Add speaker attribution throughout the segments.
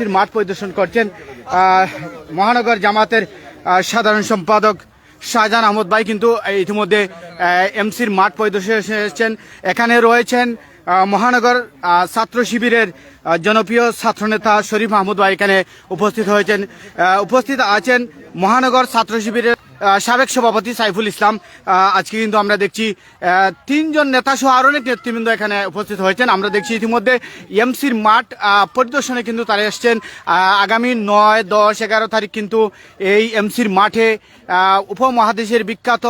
Speaker 1: এমসির মাঠ পরিদর্শন করছেন মহানগর জামাতের সাধারণ সম্পাদক শাহজাহান আহমদ ভাই কিন্তু ইতিমধ্যে এমসির মাঠ পরিদর্শন এসেছেন। এখানে রয়েছেন মহানগর ছাত্র শিবিরের জনপ্রিয় ছাত্রনেতা শরীফ আহমদ ভাই এখানে উপস্থিত হয়েছেন। উপস্থিত আছেন মহানগর ছাত্র শিবিরের সাবেক সভাপতি সাইফুল ইসলাম আজকে কিন্তু আমরা দেখছি তিনজন নেতা সহ আরও অনেক নেতৃবৃন্দ এখানে উপস্থিত হয়েছেন। আমরা দেখছি ইতিমধ্যে এমসির মাঠ পরিদর্শনে কিন্তু তারা এসছেন। আগামী নয়, দশ, এগারো তারিখ কিন্তু এই এমসির মাঠে উপমহাদেশের বিখ্যাত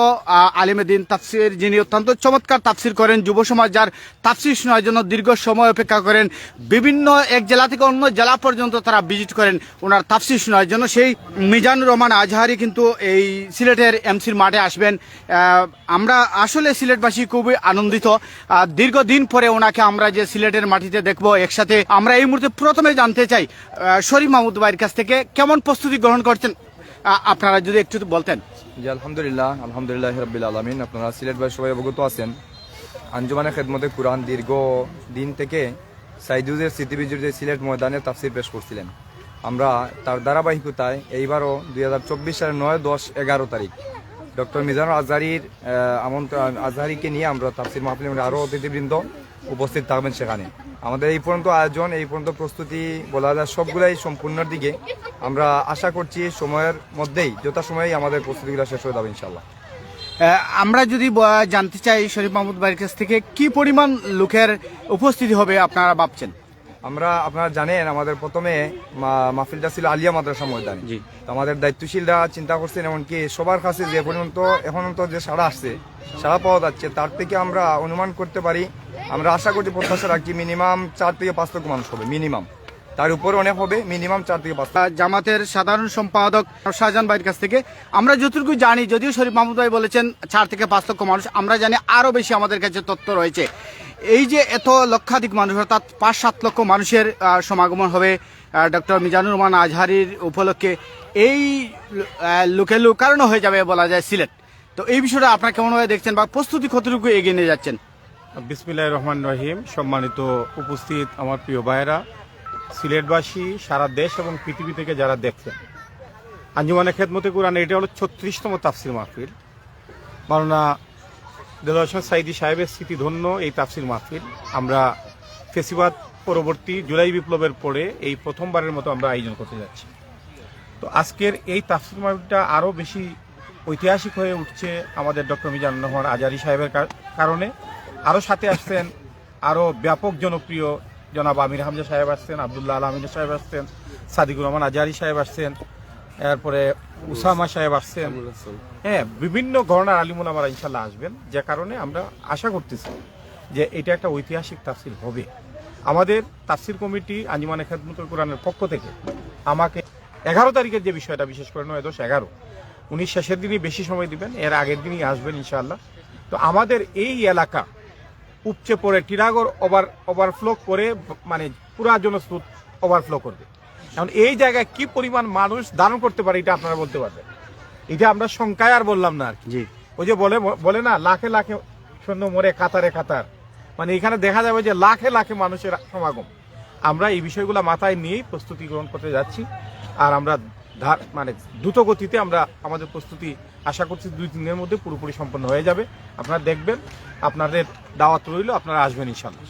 Speaker 1: আলিমেদিন তাফসির যিনি অত্যন্ত চমৎকার তাফসির করেন, যুব সমাজ যার তাফসির শোনার জন্য দীর্ঘ সময় অপেক্ষা করেন, বিভিন্ন এক জেলা থেকে অন্য জেলা পর্যন্ত তারা ভিজিট করেন ওনার তাফসির শোনার জন্য। সেই মিজানুর রহমান আজহারি কিন্তু এই সিলেটের এমসির মাঠে আসবেন। আমরা আসলে সিলেটবাসী খুবই আনন্দিত। দীর্ঘদিন পরে ওনাকে আমরা যে সিলেটের মাটিতে দেখব একসাথে, আমরা এই মুহূর্তে প্রথমে জানতে চাই শরীফ মাহমুদ ভাইয়ের কাছ থেকে কেমন প্রস্তুতি গ্রহণ করছেন? আপনারা যদি একটু বলতেন।
Speaker 2: জি, আলহামদুলিল্লাহ আলহামদুলিল্লাহ রবিল আলমিন। আপনারা সিলেট ভাই সবাই অবগত আছেন। আঞ্জুমানের খেদমতে কুরআন দীর্ঘ দিন থেকে সাইদুজের স্মৃতিবিজুর সিলেট ময়দানে তাফসির পেশ করছিলেন। আমরা তার ধারাবাহিকতায় এইবারও দুই হাজার চব্বিশ সালের নয়, দশ, এগারো তারিখ ডক্টর মিজানুর আজহারির আমন্ত্রণ, আজহারিকে নিয়ে আমরা তাফসির মাহফিলের আরও অতিথিবৃন্দ উপস্থিত থাকবেন সেখানে। আমাদের এই পর্যন্ত আয়োজন, এই পর্যন্ত প্রস্তুতি বলা যায় সবগুলাই সম্পূর্ণের দিকে। আমরা আশা করছি সময়ের মধ্যেই, যথাসময়েই আমাদের প্রস্তুতিগুলো শেষ হয়ে যাবে ইনশাল্লাহ
Speaker 1: আমরা যদি জানতে চাই শরীফ মাহমুদ ভাইয়ের কাছ থেকে, কি পরিমাণ লোকের উপস্থিতি হবে আপনারা ভাবছেন?
Speaker 2: আমরা আপনারা জানেন আমাদের প্রথমে মাহফিলটা ছিল আলিয়া মাদ্রাসা ময়দানে
Speaker 1: জি।
Speaker 2: তো আমাদের দায়িত্বশীলরা চিন্তা করছেন এমনকি সবার কাছে যে পর্যন্ত এখন তো যে সাড়া আসছে সাড়া পাওয়া যাচ্ছে তার থেকে আমরা অনুমান করতে পারি আমরা আশা করছি প্রত্যাশা রাখছি মিনিমাম চার থেকে পাঁচ লক্ষ মানুষ হবে মিনিমাম তার উপর অনেক হবে মিনিমাম চার থেকে পাঁচ
Speaker 1: জামাতের সাধারণ সম্পাদক শাহজাহান ভাইয়ের কাছ থেকে। আমরা যতটুকু জানি যদিও শরীফ মাহমুদ ভাই বলেছেন চার থেকে পাঁচ লক্ষ মানুষ আমরা জানি আরও বেশি আমাদের কাছে তথ্য রয়েছে। এই যে এত লক্ষাধিক মানুষ অর্থাৎ পাঁচ সাত লক্ষ মানুষের সমাগমন হবে ডক্টর মিজানুর রহমান আজহারির উপলক্ষে। এই আহ, লোকে লোক কারণ হয়ে যাবে বলা যায় সিলেট। তো এই বিষয়টা আপনারা কেমনভাবে দেখছেন বা প্রস্তুতি কতটুকু এগিয়ে নিয়ে যাচ্ছেন?
Speaker 3: বিসমিল্লাহ রহমান রহিম। সম্মানিত উপস্থিত আমার প্রিয় ভাইয়েরা সিলেটবাসী, সারা দেশ এবং পৃথিবী থেকে যারা দেখছেন। আঞ্জুমানে খেদমতে কোরআন, এটা হলো ছত্রিশতম তাফসির মাহফিল। মাওলানা দেলোয়ার সাইদি সাহেবের স্মৃতিধন্য এই তাফসির মাহফিল। আমরা ফেসিবাদ পরবর্তী জুলাই বিপ্লবের পরে এই প্রথমবারের মতো আমরা আয়োজন করতে যাচ্ছি। তো আজকের এই তাফসির মাহফিলটা আরও বেশি ঐতিহাসিক হয়ে উঠছে আমাদের ডক্টর মিজানুর রহমান আজারি সাহেবের কারণে। আরও সাথে আসছেন আরও ব্যাপক জনপ্রিয় জনাব আমির হামজা সাহেব আসছেন আবদুল্লাহ আল আমিন সাহেব আসছেন সাদিকুর রহমান আজারি সাহেব আসছেন এরপরে উসামা সাহেব আসছেন। হ্যাঁ বিভিন্ন ঘরনার আলিমুল আমরা ইনশাল্লাহ আসবেন। যে কারণে আমরা আশা করতেছি যে এটা একটা ঐতিহাসিক তাফসির হবে। আমাদের তাফসির কমিটি আঞ্জুমানে খেদমতুল কোরআনের পক্ষ থেকে আমাকে এগারো তারিখের যে বিষয়টা বিশেষ করে নয় দশ এগারো উনি শেষের দিনই বেশি সময় দিবেন এর আগের দিনই আসবেন ইনশাআল্লাহ। তো আমাদের এই এলাকা উপচে পড়ে টিরাগর ওভার ওভারফ্লো করে মানে পুরা জনস্রোত ওভারফ্লো করবে। এখন এই জায়গায় কি পরিমাণ মানুষ ধারণ করতে পারে এটা আপনারা বলতে পারবেন। এটা আমরা সংখ্যায় আর বললাম না আর কি।
Speaker 1: জি।
Speaker 3: ওই যে বলে বলে না লাখে লাখে সৈন্য মরে কাতারে কাতার। মানে এখানে দেখা যাবে যে লাখে লাখে মানুষের সমাগম। আমরা এই বিষয়গুলো মাথায় নিয়েই প্রস্তুতি গ্রহণ করতে যাচ্ছি। আর আমরা মানে দ্রুত গতিতে আমরা আমাদের প্রস্তুতি আশা করছি দুই তিন দিনের মধ্যে পুরোপুরি সম্পন্ন হয়ে যাবে। আপনারা দেখবেন আপনাদের দাওয়াত রইল আপনারা আসবেন ইনশাল্লাহ